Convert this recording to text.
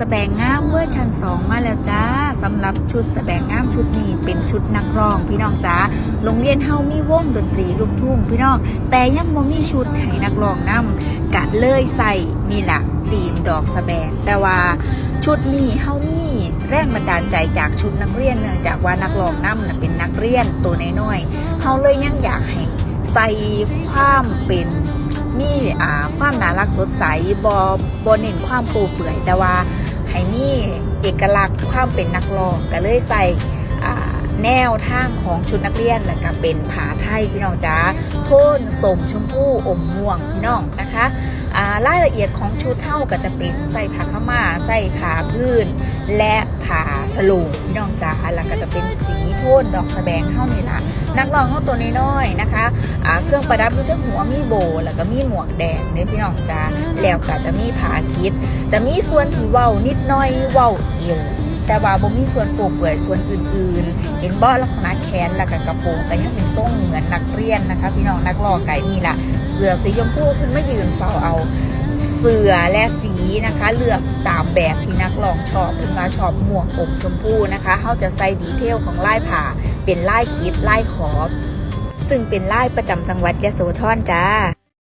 สแบงงามเวอร์ชัน2 มาแล้วจ้าสำหรับชุดสแบงงามชุดนี้เป็นชุดนักร้อง พี่น้องจ้าโรงเรียนเฮามีวงดนตรีลูกทุ่งพี่น้อง แต่ยังบ่มีชุดให้นักร้องนำกะเลยใส่นี่แหละตีมดอกสแบงแต่ว่าชุดนี้เฮามีแรงบันดาลใจจากชุดนักเรียนเนื่องจากว่านักร้องนำน่ะเป็นนักเรียนตัวน้อยๆเฮาเลยยังอยากให้ใส่ความเป็นมีอ่าความน่ารักสดใสบอบเน้นความปูเปื่อยแต่ว่า ให้มีเอกลักษณ์ความเป็นนักร้องก็เลยใส่แนวทางของชุดนักเรียนแล้วก็เป็นผาไทยพี่น้องจ้าโทนสมชมพูอมม่วงพี่น้องนะคะอ่ารายละเอียดของชุดเท่าก็จะเป็นใส่ผ้าขาวม่าใส่ผ้าพื้น และผ้าสลูงพี่น้องจ้าแล้วก็จะเป็นสีโทนดอกสะแบงเท่านี่ล่ะนักร้องเขาตัวน้อยๆนะคะอ่าเครื่องประดับอยู่ทั้งหัวมีโบ แล้วก็มีหมวกแดงเนี่ยพี่น้องจ้าแล้วก็จะมีผาคิด แต่มีส่วนที่เว้านิดน้อยเว้าเอวแต่ว่าบ่มีส่วนโปกเปื่อยส่วนอื่นๆ เห็นบ่ลักษณะแขนแล้วก็กระโปรงแต่ยังเป็นทรงเหมือนนักเรียนนะคะ พี่น้องนักรอไก่นี่ล่ะเสือสีชมพูขึ้นมายืนเฝ้าเอา เสือและสีนะคะ เลือกตามแบบที่นักลองชอบคุณมาชอบหมวกอกชมพูนะคะเขาจะใส่ดีเทลของลายผ่าเป็นลายคิดลายขอบ ซึ่งเป็นลายประจำจังหวัดยะโสธรจ้า